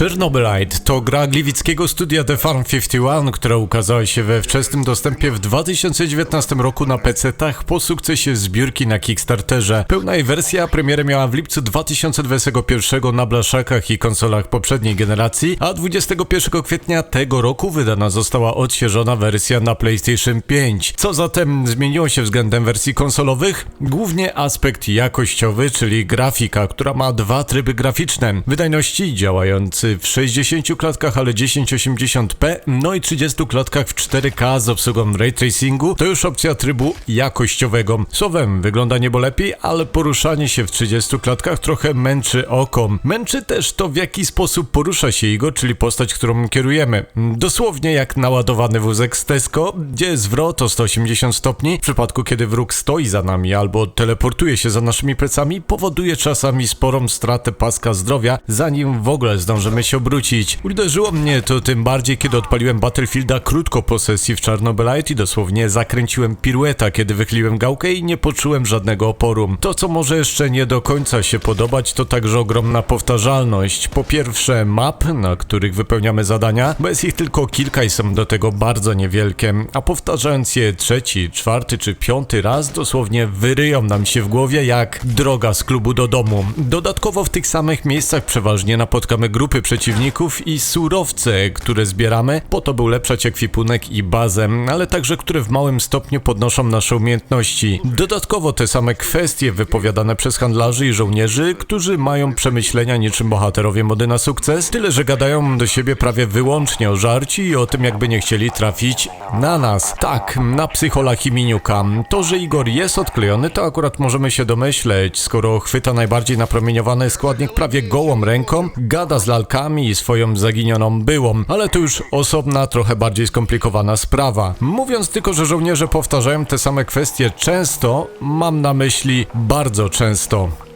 Chernobylite to gra gliwickiego studia The Farm 51, która ukazała się we wczesnym dostępie w 2019 roku na PC-tach po sukcesie zbiórki na Kickstarterze. Pełna jej wersja premierę miała w lipcu 2021 na blaszakach i konsolach poprzedniej generacji, a 21 kwietnia tego roku wydana została odświeżona wersja na PlayStation 5. Co zatem zmieniło się względem wersji konsolowych? Głównie aspekt jakościowy, czyli grafika, która ma dwa tryby graficzne. Wydajności działający w 60 klatkach, ale 1080p, no i 30 klatkach w 4K z obsługą ray tracingu, to już opcja trybu jakościowego. Słowem, wygląda niebo lepiej, ale poruszanie się w 30 klatkach trochę męczy oko. Męczy też to, w jaki sposób porusza się Igo, czyli postać, którą kierujemy. Dosłownie jak naładowany wózek z Tesco, gdzie zwrot o 180 stopni, w przypadku kiedy wróg stoi za nami albo teleportuje się za naszymi plecami, powoduje czasami sporą stratę paska zdrowia, zanim w ogóle zdążymy się obrócić. Uderzyło mnie to tym bardziej, kiedy odpaliłem Battlefielda krótko po sesji w Chernobylite i dosłownie zakręciłem pirueta, kiedy wychyliłem gałkę i nie poczułem żadnego oporu. To, co może jeszcze nie do końca się podobać, to także ogromna powtarzalność. Po pierwsze map, na których wypełniamy zadania, bo jest ich tylko kilka i są do tego bardzo niewielkie, a powtarzając je trzeci, czwarty czy piąty raz, dosłownie wyryją nam się w głowie jak droga z klubu do domu. Dodatkowo w tych samych miejscach przeważnie napotkamy grupy przeciwników i surowce, które zbieramy, po to by ulepszać ekwipunek i bazę, ale także które w małym stopniu podnoszą nasze umiejętności. Dodatkowo te same kwestie wypowiadane przez handlarzy i żołnierzy, którzy mają przemyślenia niczym bohaterowie mody na sukces, tyle że gadają do siebie prawie wyłącznie o żarci i o tym jakby nie chcieli trafić na nas. Tak, na psychola Chiminiuka. To, że Igor jest odklejony, to akurat możemy się domyśleć, skoro chwyta najbardziej napromieniowany składnik prawie gołą ręką, gada z lalkami i swoją zaginioną byłą, ale to już osobna, trochę bardziej skomplikowana sprawa. Mówiąc tylko, że żołnierze powtarzają te same kwestie często, mam na myśli bardzo często.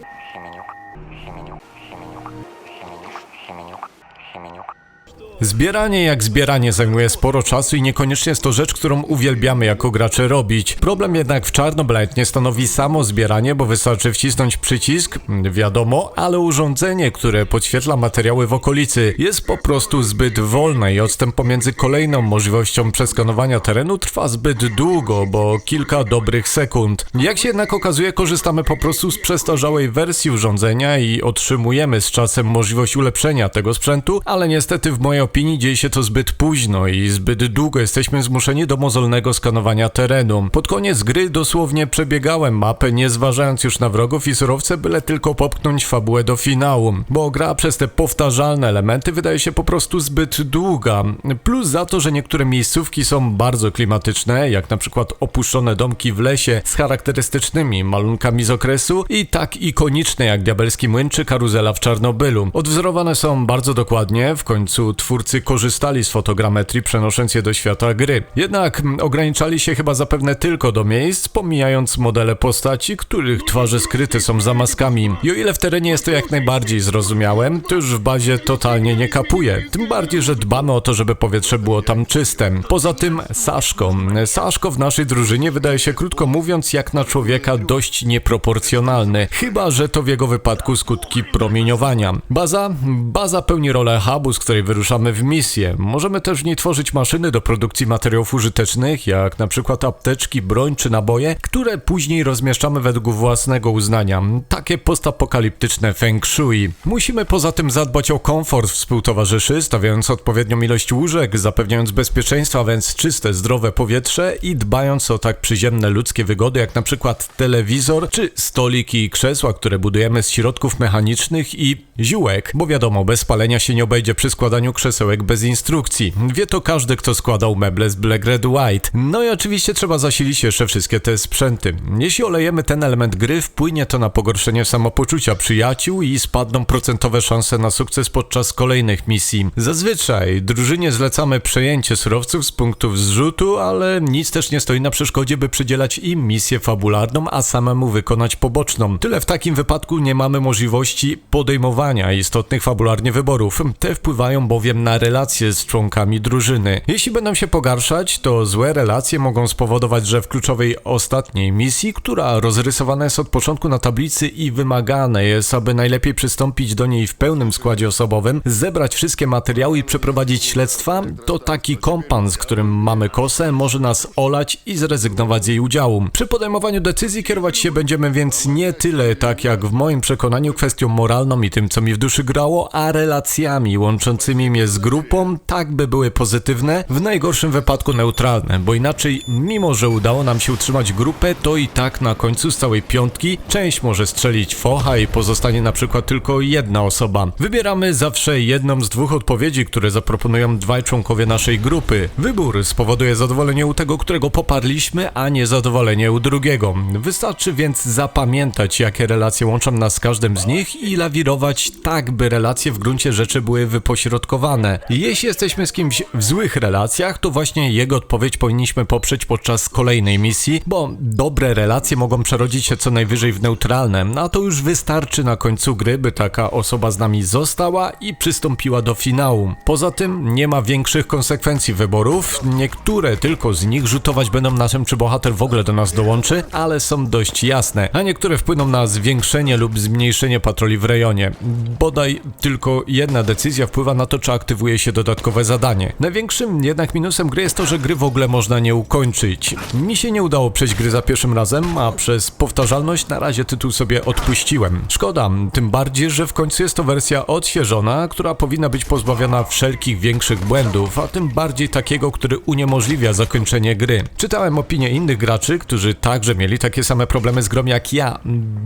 Zbieranie jak zbieranie zajmuje sporo czasu i niekoniecznie jest to rzecz, którą uwielbiamy jako gracze robić. Problem jednak w Chernobylite nie stanowi samo zbieranie, bo wystarczy wcisnąć przycisk, wiadomo, ale urządzenie, które podświetla materiały w okolicy jest po prostu zbyt wolne i odstęp pomiędzy kolejną możliwością przeskanowania terenu trwa zbyt długo, bo kilka dobrych sekund. Jak się jednak okazuje, korzystamy po prostu z przestarzałej wersji urządzenia i otrzymujemy z czasem możliwość ulepszenia tego sprzętu, ale niestety w mojej opinii dzieje się to zbyt późno i zbyt długo jesteśmy zmuszeni do mozolnego skanowania terenu. Pod koniec gry dosłownie przebiegałem mapę, nie zważając już na wrogów i surowce, byle tylko popchnąć fabułę do finału, bo gra przez te powtarzalne elementy wydaje się po prostu zbyt długa. Plus za to, że niektóre miejscówki są bardzo klimatyczne, jak na przykład opuszczone domki w lesie z charakterystycznymi malunkami z okresu i tak ikoniczne jak Diabelski Młyn czy Karuzela w Czarnobylu. Odwzorowane są bardzo dokładnie, w końcu twórcy korzystali z fotogrametrii przenosząc je do świata gry. Jednak ograniczali się chyba zapewne tylko do miejsc, pomijając modele postaci, których twarze skryte są za maskami. I o ile w terenie jest to jak najbardziej zrozumiałe, to już w bazie totalnie nie kapuje. Tym bardziej, że dbamy o to, żeby powietrze było tam czyste. Poza tym Saszko. Saszko w naszej drużynie wydaje się krótko mówiąc jak na człowieka dość nieproporcjonalny. Chyba, że to w jego wypadku skutki promieniowania. Baza? Baza pełni rolę hubu, z której wyruszamy w misję. Możemy też w niej tworzyć maszyny do produkcji materiałów użytecznych, jak na przykład apteczki, broń czy naboje, które później rozmieszczamy według własnego uznania. Takie postapokaliptyczne feng shui. Musimy poza tym zadbać o komfort współtowarzyszy, stawiając odpowiednią ilość łóżek, zapewniając bezpieczeństwo, a więc czyste, zdrowe powietrze i dbając o tak przyziemne ludzkie wygody, jak na przykład telewizor, czy stoliki i krzesła, które budujemy z środków mechanicznych i ziółek, bo wiadomo, bez palenia się nie obejdzie przy składaniu krzesełek bez instrukcji. Wie to każdy, kto składał meble z Black Red White. No i oczywiście trzeba zasilić jeszcze wszystkie te sprzęty. Jeśli olejemy ten element gry, wpłynie to na pogorszenie samopoczucia przyjaciół i spadną procentowe szanse na sukces podczas kolejnych misji. Zazwyczaj drużynie zlecamy przejęcie surowców z punktów zrzutu, ale nic też nie stoi na przeszkodzie, by przydzielać im misję fabularną, a samemu wykonać poboczną. Tyle w takim wypadku nie mamy możliwości podejmowania istotnych fabularnie wyborów. Te wpływają bowiem na relacje z członkami drużyny. Jeśli będą się pogarszać, to złe relacje mogą spowodować, że w kluczowej ostatniej misji, która rozrysowana jest od początku na tablicy i wymagane jest, aby najlepiej przystąpić do niej w pełnym składzie osobowym, zebrać wszystkie materiały i przeprowadzić śledztwa, to taki kompan, z którym mamy kosę, może nas olać i zrezygnować z jej udziału. Przy podejmowaniu decyzji kierować się będziemy więc nie tyle, tak jak w moim przekonaniu, kwestią moralną i tym, co mi w duszy grało, a relacjami łączącymi mnie z grupą, tak by były pozytywne, w najgorszym wypadku neutralne, bo inaczej, mimo że udało nam się utrzymać grupę, to i tak na końcu z całej piątki część może strzelić focha i pozostanie na przykład tylko jedna osoba. Wybieramy zawsze jedną z dwóch odpowiedzi, które zaproponują dwaj członkowie naszej grupy. Wybór spowoduje zadowolenie u tego, którego poparliśmy, a nie zadowolenie u drugiego. Wystarczy więc zapamiętać, jakie relacje łączą nas z każdym z nich i lawirować tak, by relacje w gruncie rzeczy były wypośrodkowane. Jeśli jesteśmy z kimś w złych relacjach, to właśnie jego odpowiedź powinniśmy poprzeć podczas kolejnej misji, bo dobre relacje mogą przerodzić się co najwyżej w neutralne, a to już wystarczy na końcu gry, by taka osoba z nami została i przystąpiła do finału. Poza tym nie ma większych konsekwencji wyborów, niektóre tylko z nich rzutować będą na tym, czy bohater w ogóle do nas dołączy, ale są dość jasne, a niektóre wpłyną na zwiększenie lub zmniejszenie patroli w rejonie. Bodaj tylko jedna decyzja wpływa na to, czy aktywuje się dodatkowe zadanie. Największym jednak minusem gry jest to, że gry w ogóle można nie ukończyć. Mi się nie udało przejść gry za pierwszym razem, a przez powtarzalność na razie tytuł sobie odpuściłem. Szkoda, tym bardziej, że w końcu jest to wersja odświeżona, która powinna być pozbawiona wszelkich większych błędów, a tym bardziej takiego, który uniemożliwia zakończenie gry. Czytałem opinie innych graczy, którzy także mieli takie same problemy z grą jak ja.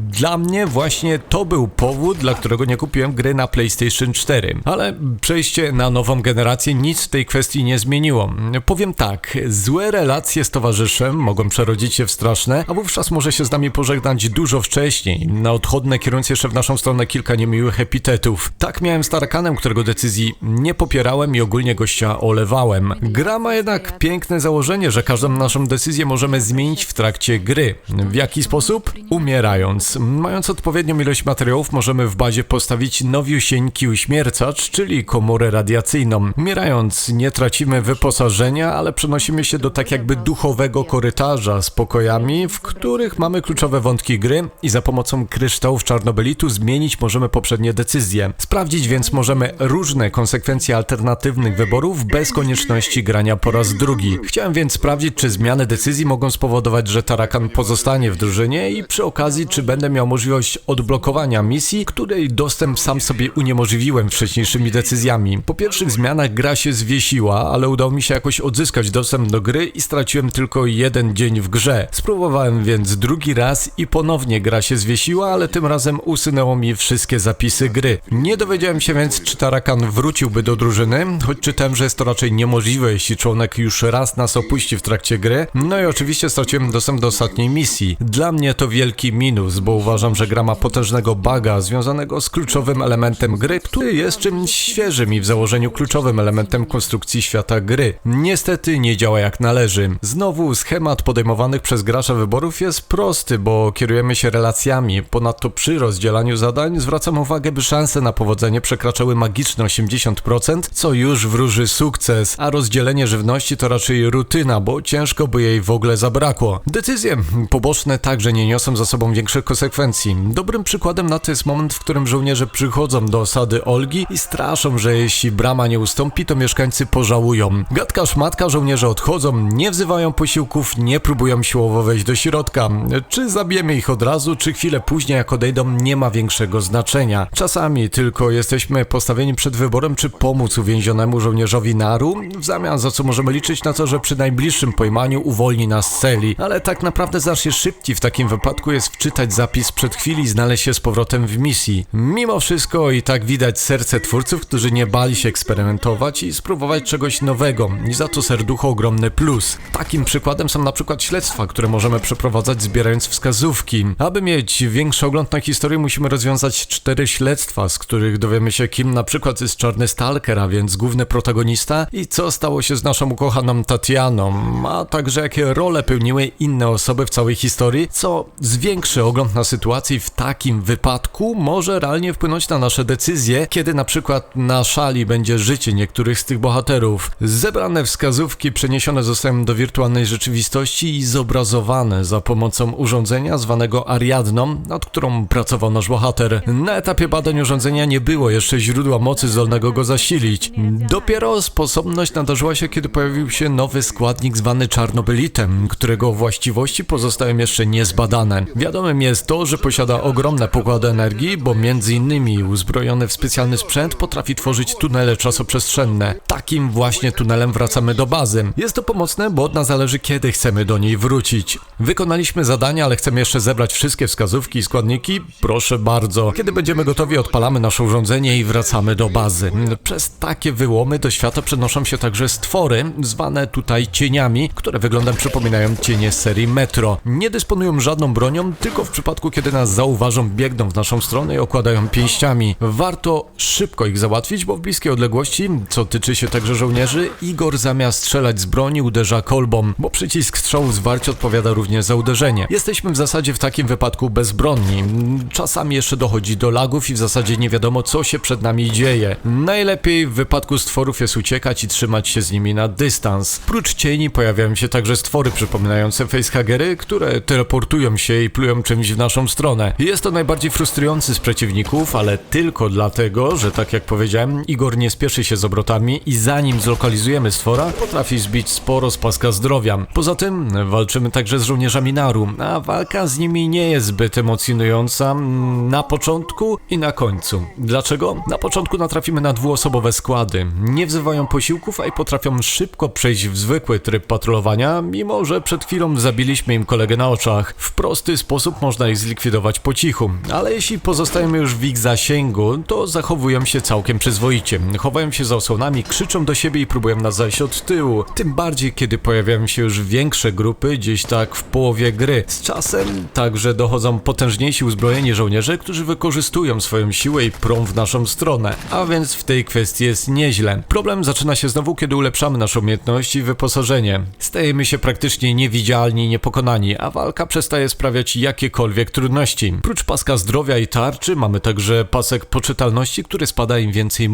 Dla mnie właśnie to był powód, dla którego nie kupiłem gry na PlayStation 4. Ale przejście na nową generację nic w tej kwestii nie zmieniło. Powiem tak, złe relacje z towarzyszem mogą przerodzić się w straszne, a wówczas może się z nami pożegnać dużo wcześniej, na odchodne kierując jeszcze w naszą stronę kilka niemiłych epitetów. Tak miałem z Tarakanem, którego decyzji nie popierałem i ogólnie gościa olewałem. Gra ma jednak piękne założenie, że każdą naszą decyzję możemy zmienić w trakcie gry. W jaki sposób? Umierając. Mając odpowiednią ilość materiałów, możemy w bazie postawić nowiusieńki uśmiercacz, czyli komorę radiacyjną. Umierając, nie tracimy wyposażenia, ale przenosimy się do tak jakby duchowego korytarza z pokojami, w których mamy kluczowe wątki gry i za pomocą kryształów czarnobelitu zmienić możemy poprzednie decyzje. Sprawdzić więc możemy różne konsekwencje alternatywnych wyborów bez konieczności grania po raz drugi. Chciałem więc sprawdzić, czy zmiany decyzji mogą spowodować, że Tarakan pozostanie w drużynie i przy okazji, czy będę miał możliwość odblokowania misji, której dostęp sam sobie uniemożliwiłem wcześniejszymi decyzjami. Po pierwszych zmianach gra się zwiesiła, ale udało mi się jakoś odzyskać dostęp do gry i straciłem tylko jeden dzień w grze. Spróbowałem więc drugi raz i ponownie gra się zwiesiła, ale tym razem usunęło mi wszystkie zapisy gry. Nie dowiedziałem się więc, czy Tarakan wróciłby do drużyny, choć czytałem, że jest to raczej niemożliwe, jeśli członek już raz nas opuści w trakcie gry. No i oczywiście straciłem dostęp do ostatniej misji. Dla mnie to wielki minus, bo uważam, że gra ma potężnego baga związanego z kluczowym elementem gry, który jest czymś świeżym i w założeniu kluczowym elementem konstrukcji świata gry. Niestety nie działa jak należy. Znowu schemat podejmowanych przez gracza wyborów jest prosty, bo kierujemy się relacjami. Ponadto przy rozdzielaniu zadań zwracam uwagę, by szanse na powodzenie przekraczały magiczne 80%, co już wróży sukces, a rozdzielenie żywności to raczej rutyna, bo ciężko by jej w ogóle zabrakło. Decyzje poboczne także nie niosą za sobą większych konsekwencji. Dobrym przykładem na to jest moment, w którym żołnierze przychodzą do osady Olgi i straszą, że jeśli brama nie ustąpi, to mieszkańcy pożałują. Gadka szmatka, żołnierze odchodzą, nie wzywają posiłków, nie próbują siłowo wejść do środka. Czy zabijemy ich od razu, czy chwilę później jak odejdą, nie ma większego znaczenia. Czasami tylko jesteśmy postawieni przed wyborem, czy pomóc uwięzionemu żołnierzowi Naru, w zamian za co możemy liczyć na to, że przy najbliższym pojmaniu uwolni nas z celi. Ale tak naprawdę znacznie szybciej w takim wypadku jest wczytać zapis przed chwili i znaleźć się z powrotem w misji. Mimo wszystko i tak widać serce twórców, którzy nie bali się eksperymentować i spróbować czegoś nowego i za to serducho ogromny plus. Takim przykładem są na przykład śledztwa, które możemy przeprowadzać zbierając wskazówki. Aby mieć większy ogląd na historię musimy rozwiązać cztery śledztwa, z których dowiemy się kim na przykład jest Czarny Stalker, a więc główny protagonista i co stało się z naszą ukochaną Tatianą, a także jakie role pełniły inne osoby w całej historii, co zwiększy ogląd na sytuację i w takim wypadku może realnie wpłynąć na nasze decyzje, kiedy na przykład na szali będzie życie niektórych z tych bohaterów. Zebrane wskazówki przeniesione zostają do wirtualnej rzeczywistości i zobrazowane za pomocą urządzenia zwanego Ariadną, nad którą pracował nasz bohater. Na etapie badań urządzenia nie było jeszcze źródła mocy zdolnego go zasilić. Dopiero sposobność nadarzyła się, kiedy pojawił się nowy składnik zwany czarnobylitem, którego właściwości pozostają jeszcze niezbadane. Wiadomym jest to, że posiada ogromne pokłady energii, bo między innymi uzbrojony w specjalny sprzęt potrafi tworzyć tunele czasoprzestrzenne. Takim właśnie tunelem wracamy do bazy. Jest to pomocne, bo od nas zależy kiedy chcemy do niej wrócić. Wykonaliśmy zadanie, ale chcemy jeszcze zebrać wszystkie wskazówki i składniki? Proszę bardzo. Kiedy będziemy gotowi, odpalamy nasze urządzenie i wracamy do bazy. Przez takie wyłomy do świata przenoszą się także stwory, zwane tutaj cieniami, które wyglądem przypominają cienie z serii Metro. Nie dysponują żadną bronią, tylko w przypadku, kiedy nas zauważą, biegną w naszą stronę i okładają pięściami. Warto szybko ich załatwić, bo w bliskiej odległości, co tyczy się także żołnierzy, Igor zamiast strzelać z broni uderza kolbą, bo przycisk strzału zwarcie odpowiada również za uderzenie. Jesteśmy w zasadzie w takim wypadku bezbronni. Czasami jeszcze dochodzi do lagów i w zasadzie nie wiadomo, co się przed nami dzieje. Najlepiej w wypadku stworów jest uciekać i trzymać się z nimi na dystans. Prócz cieni pojawiają się także stwory przypominające facehagery, które teleportują się i plują czymś w naszą stronę. Jest to najbardziej frustrujący z przeciwników, ale tylko dlatego, że tak jak powiedziałem, Igor nie spieszy się z obrotami i zanim zlokalizujemy stwora, potrafi zbić sporo z paska zdrowia. Poza tym walczymy także z żołnierzami Naru, a walka z nimi nie jest zbyt emocjonująca mm, na początku i na końcu. Dlaczego? Na początku natrafimy na dwuosobowe składy. Nie wzywają posiłków, a i potrafią szybko przejść w zwykły tryb patrolowania, mimo że przed chwilą zabiliśmy im kolegę na oczach. W prosty sposób można ich zlikwidować po cichu, ale jeśli pozostajemy już w ich zasięgu, to zachowują się całkiem przyzwoicie. Chowają się za osłonami, krzyczą do siebie i próbują nas zajść od tyłu. Tym bardziej, kiedy pojawiają się już większe grupy, gdzieś tak w połowie gry. Z czasem także dochodzą potężniejsi uzbrojeni żołnierze, którzy wykorzystują swoją siłę i prą w naszą stronę. A więc w tej kwestii jest nieźle. Problem zaczyna się znowu, kiedy ulepszamy nasze umiejętności i wyposażenie. Stajemy się praktycznie niewidzialni i niepokonani, a walka przestaje sprawiać jakiekolwiek trudności. Prócz paska zdrowia i tarczy mamy także pasek poczytalności, który spada im więcej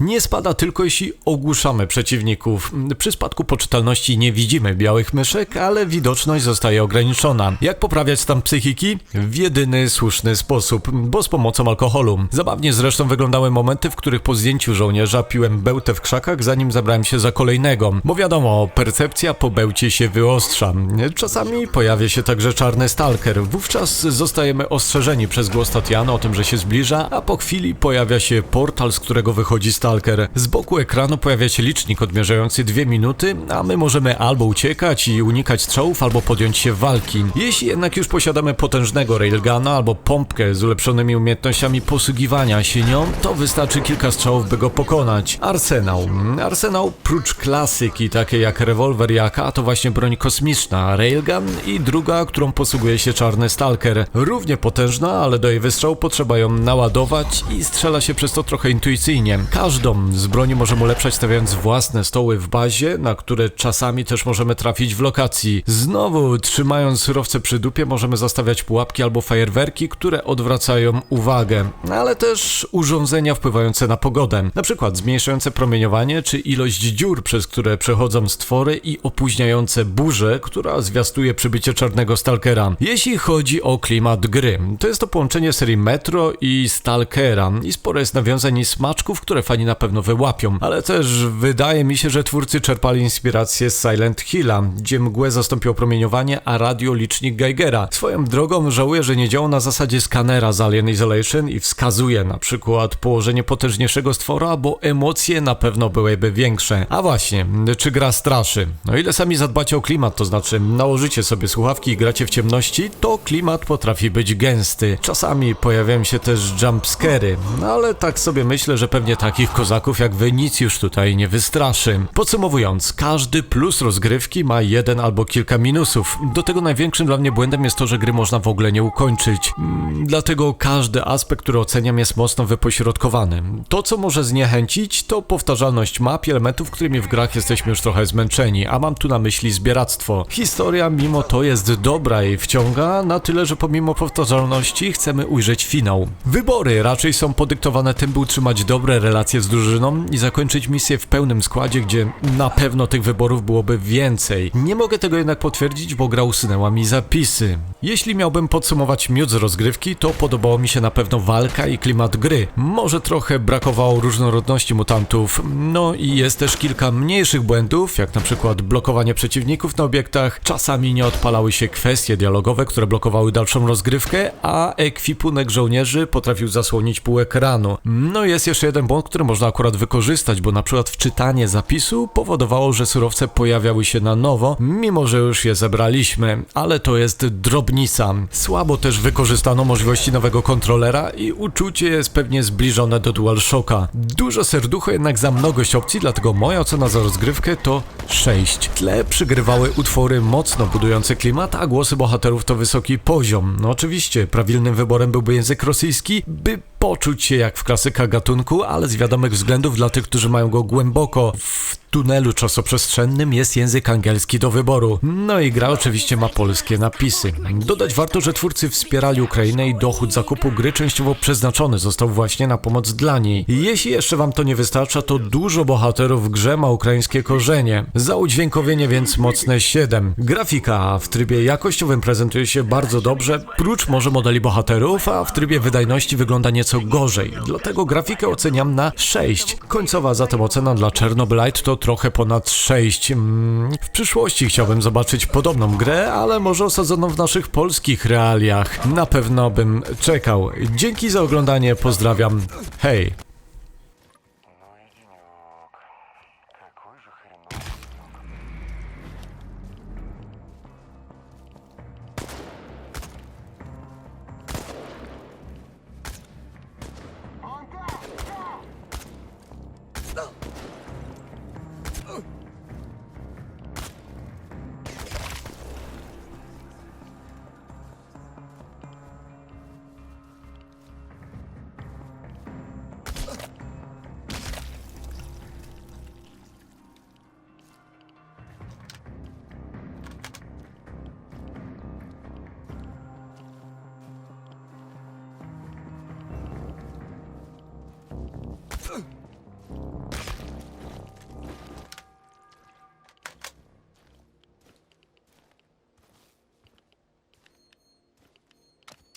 Nie spada tylko jeśli ogłuszamy przeciwników. Przy spadku poczytalności nie widzimy białych myszek, ale widoczność zostaje ograniczona. Jak poprawiać stan psychiki? W jedyny słuszny sposób, bo z pomocą alkoholu. Zabawnie zresztą wyglądały momenty, w których po zdjęciu żołnierza piłem bełtę w krzakach, zanim zabrałem się za kolejnego. Bo wiadomo, percepcja po bełcie się wyostrza. Czasami pojawia się także czarny stalker. Wówczas zostajemy ostrzeżeni przez głos Tatiany o tym, że się zbliża, a po chwili pojawia się portal, z którego wychodzi stalker. Z boku ekranu pojawia się licznik odmierzający dwie minuty, a my możemy albo uciekać i unikać strzałów, albo podjąć się walki. Jeśli jednak już posiadamy potężnego railguna albo pompkę z ulepszonymi umiejętnościami posługiwania się nią, to wystarczy kilka strzałów, by go pokonać. Arsenał. Arsenał prócz klasyki, takie jak rewolwer i AK, to właśnie broń kosmiczna, railgun i druga, którą posługuje się czarny stalker. Równie potężna, ale do jej wystrzału potrzeba ją naładować i strzela się przez to trochę intuicyjnie. Każdą z broni możemy ulepszać stawiając własne stoły w bazie, na które czasami też możemy trafić w lokacji. Znowu, trzymając surowce przy dupie, możemy zastawiać pułapki albo fajerwerki, które odwracają uwagę, ale też urządzenia wpływające na pogodę, na przykład zmniejszające promieniowanie czy ilość dziur, przez które przechodzą stwory i opóźniające burzę, która zwiastuje przybycie czarnego stalkera. Jeśli chodzi o klimat gry, to jest to połączenie serii Metro i Stalkera i sporo jest nawiązań i smaczków, które fani na pewno wyłapią, ale też wydaje mi się, że twórcy czerpali inspirację z Silent Hilla, gdzie mgłę zastąpiło promieniowanie, a radio licznik Geigera. Swoją drogą żałuję, że nie działa na zasadzie skanera z Alien Isolation i wskazuje na przykład położenie potężniejszego stwora, bo emocje na pewno byłyby większe. A właśnie, czy gra straszy? No ile sami zadbacie o klimat, to znaczy nałożycie sobie słuchawki i gracie w ciemności, to klimat potrafi być gęsty. Czasami pojawiają się też jumpscary, no ale tak sobie myślę, że pewnie takich kozaków jak wy nic już tutaj nie wystraszy. Podsumowując, każdy plus rozgrywki ma jeden albo kilka minusów. Do tego największym dla mnie błędem jest to, że gry można w ogóle nie ukończyć. Mm, Dlatego każdy aspekt, który oceniam jest mocno wypośrodkowany. To, co może zniechęcić, to powtarzalność map i elementów, którymi w grach jesteśmy już trochę zmęczeni, a mam tu na myśli zbieractwo. Historia mimo to jest dobra i wciąga na tyle, że pomimo powtarzalności chcemy ujrzeć finał. Wybory raczej są podyktowane tym, by utrzymać dobre relacje relacje z drużyną i zakończyć misję w pełnym składzie, gdzie na pewno tych wyborów byłoby więcej. Nie mogę tego jednak potwierdzić, bo gra usunęła mi zapisy. Jeśli miałbym podsumować miód z rozgrywki, to podobało mi się na pewno walka i klimat gry. Może trochę brakowało różnorodności mutantów, no i jest też kilka mniejszych błędów, jak na przykład blokowanie przeciwników na obiektach. Czasami nie odpalały się kwestie dialogowe, które blokowały dalszą rozgrywkę, a ekwipunek żołnierzy potrafił zasłonić pół ekranu. No i jest jeszcze jeden błąd, który można akurat wykorzystać, bo na przykład wczytanie zapisu powodowało, że surowce pojawiały się na nowo, mimo że już je zebraliśmy, ale to jest drobnica. Słabo też wykorzystano możliwości nowego kontrolera i uczucie jest pewnie zbliżone do DualShocka. Dużo serducho jednak za mnogość opcji, dlatego moja ocena za rozgrywkę to 6. W tle przygrywały utwory mocno budujące klimat, a głosy bohaterów to wysoki poziom. No oczywiście, prawilnym wyborem byłby język rosyjski, by poczuć się jak w klasykach gatunku, ale z wiadomych względów dla tych, którzy mają go głęboko w tunelu czasoprzestrzennym jest język angielski do wyboru. No i gra oczywiście ma polskie napisy. Dodać warto, że twórcy wspierali Ukrainę i dochód zakupu gry częściowo przeznaczony został właśnie na pomoc dla niej. Jeśli jeszcze wam to nie wystarcza, to dużo bohaterów w grze ma ukraińskie korzenie. Za udźwiękowienie więc mocne 7. Grafika w trybie jakościowym prezentuje się bardzo dobrze, prócz może modeli bohaterów, a w trybie wydajności wygląda nieco gorzej. Dlatego grafikę oceniam na 6. Końcowa zatem ocena dla Chernobylite to trochę ponad 6. Mm, W przyszłości chciałbym zobaczyć podobną grę, ale może osadzoną w naszych polskich realiach. Na pewno bym czekał. Dzięki za oglądanie, pozdrawiam. Hej!